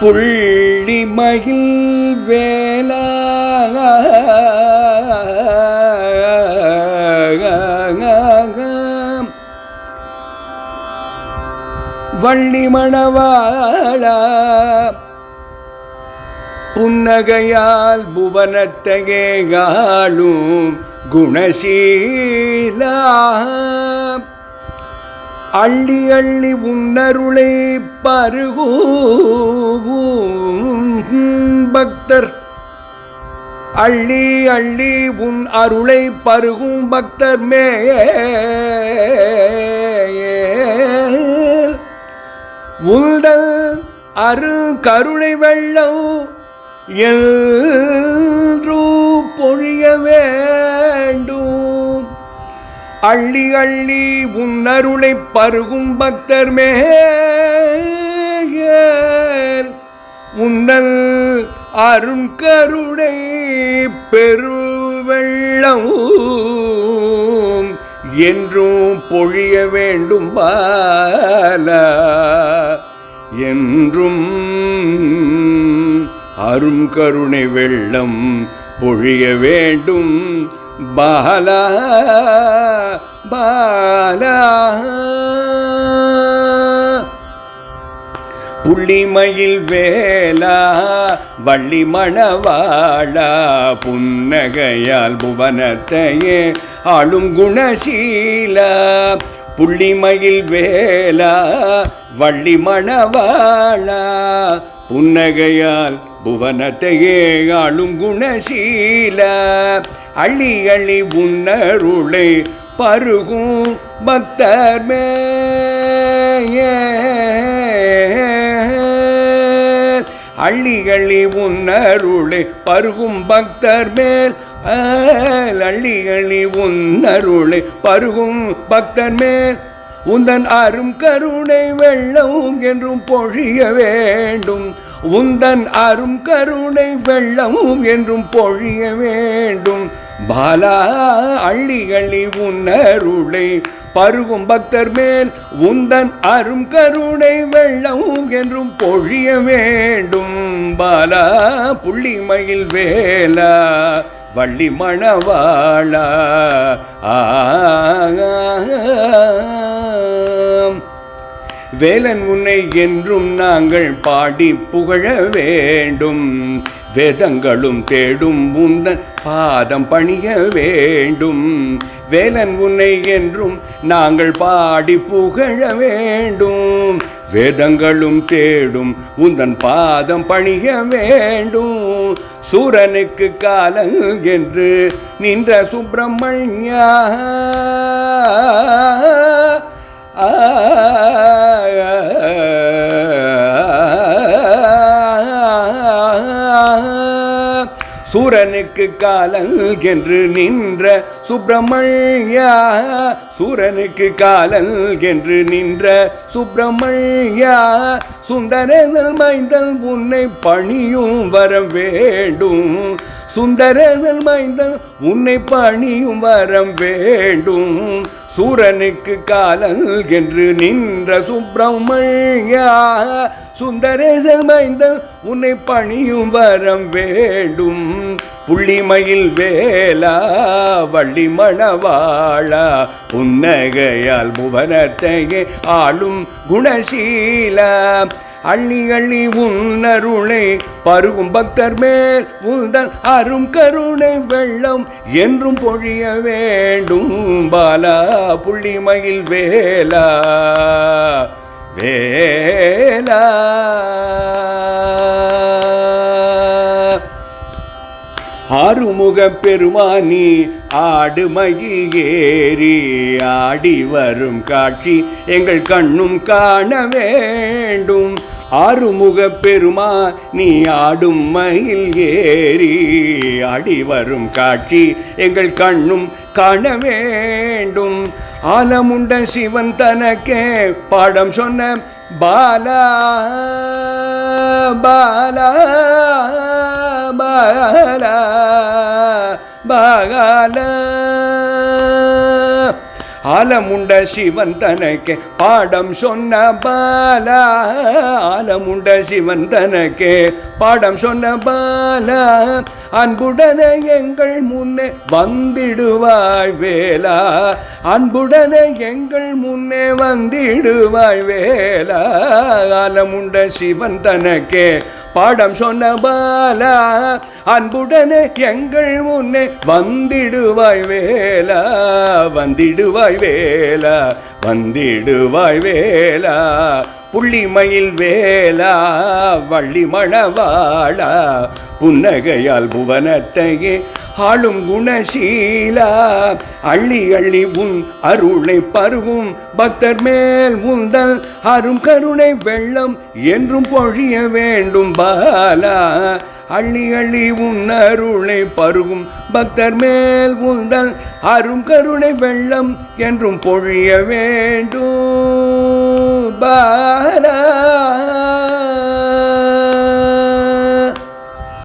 புள்ளி மகிழ் வேலா வள்ளி மணவாளா புன்னகையால் புவனத்தையே காளும் குணசீலா. அள்ளி அள்ளி உன்னருளை பருகும் பக்தர். அள்ளி அள்ளி உன் அருளை பருகும் பக்தர் மேல். உண்டல் அரு கருணை வெள்ளம் எல் பொழியவே அள்ளி அள்ளி உன்னருளை பருகும் பக்தர் மேல் உன்னல் அருண்கருணை பெருவெள்ளம் என்றும் பொழிய வேண்டும் பால. என்றும் அரும் கருணை வெள்ளம் பொழிய வேண்டும் பால பால புள்ளிமயில் வேலா வள்ளி மணவாளா புன்னகையால் புவனத்தையே ஆளும் குணசீலா. புள்ளிமயில் வேலா வள்ளி மணவாளா புன்னகையால் புவனத்தையே ஆளும் குணசீலா. அள்ளி அள்ளி உன்னருளை பருகும் பக்தர் மே அள்ளி அள்ளி உன்னருளை பருகும் பக்தர் மேல். அள்ளி அள்ளி உன்னருளை பருகும் பக்தர் மேல். உந்தன் அரும் கருணை வெள்ளம் என்றும் பொழிய வேண்டும். உந்தன் அரும் கருணை வெள்ளம் என்றும் பொழிய வேண்டும். பாலா அள்ளி அள்ளி உன்னருளை பருகும் பக்தர் மேல் உந்தன் அரும் கருணை வெள்ளம் என்றும் பொழிய வேண்டும். பாலா புள்ளிமயில் வேலா வள்ளி மணவாளா ஆ வேலன் உன்னை என்றும் நாங்கள் பாடி புகழ வேண்டும். வேதங்களும் தேடும் உந்தன் பாதம் பணிய வேண்டும். வேலன் உன்னை என்றும் நாங்கள் பாடி புகழ வேண்டும். வேதங்களும் தேடும் உந்தன் பாதம் பணிய வேண்டும். சூரனுக்கு காலம் என்று நின்ற சுப்பிரமணியா ah, சூரனுக்கு காலல் என்று நின்ற சுப்பிரமணியா சூரனுக்கு காலல் என்று நின்ற சுப்பிரமணியா சுந்தரதல் மைந்தல் உன்னை பணியும் வர வேண்டும். சுந்தரதல் மைந்தல் உன்னை பணியும் வரம் வேண்டும். சூரனுக்கு காலல் என்று நின்ற சுப்பிரமணியா சுந்தரேசல் மைந்தல் உன்னை பணியும் வரம் வேண்டும். புள்ளிமயில் வேலா வள்ளி மணவாளா புன்னகையால் புவனத்தையே ஆளும் குணசீலா. அள்ளி அள்ளி உன்னருளை பருகும் பக்தர் மேல் உந்தன் அரும் கருணை வெள்ளம் என்றும் பொழிய வேண்டும். பாலா புள்ளிமயில் வேலா. வேலா ஆறுமுக பெருமானி ஆடு மயில் ஏறி ஆடி வரும் காட்சி எங்கள் கண்ணும் காண வேண்டும். ஆறுமுக பெருமா நீ ஆடும் மயில் ஏறி ஆடி வரும் காட்சி எங்கள் கண்ணும் காண வேண்டும். ஆலமுண்ட சிவன் தனக்கே பாடம் சொன்ன பாலா பாலா பாலா பாலா ஆலமுண்ட சிவன் தனக்கே பாடம் சொன்ன பாலா. ஆலமுண்ட சிவன் தனக்கே பாடம் சொன்ன பாலா. அன்புடனே எங்கள் முன்னே வந்திடுவாய் வேலா. அன்புடனே எங்கள் முன்னே வந்திடுவாய் வேலா. ஆலமுண்ட சிவன் தனக்கே பாடம் சொன்ன பாலா அன்புடனே எங்கள் முன்னே வந்திடுவாய் வேலா வந்திடுவாய் வேலா வந்திடுவாய் வேலா. புள்ளிமயில் வேலா வள்ளி மணவாளா புன்னகையால் புவனத்தையே ஆளும் குணசீலா. அள்ளி அள்ளி உன் அருளை பருவும் பக்தர் மேல் உந்தல் அரும் கருணை வெள்ளம் என்றும் பொழிய வேண்டும் பாலா. அள்ளி அள்ளி உன் அருளை பருகும் பக்தர் மேல் உந்தல் அரும் கருணை வெள்ளம் என்றும் பொழிய வேண்டும். பாலா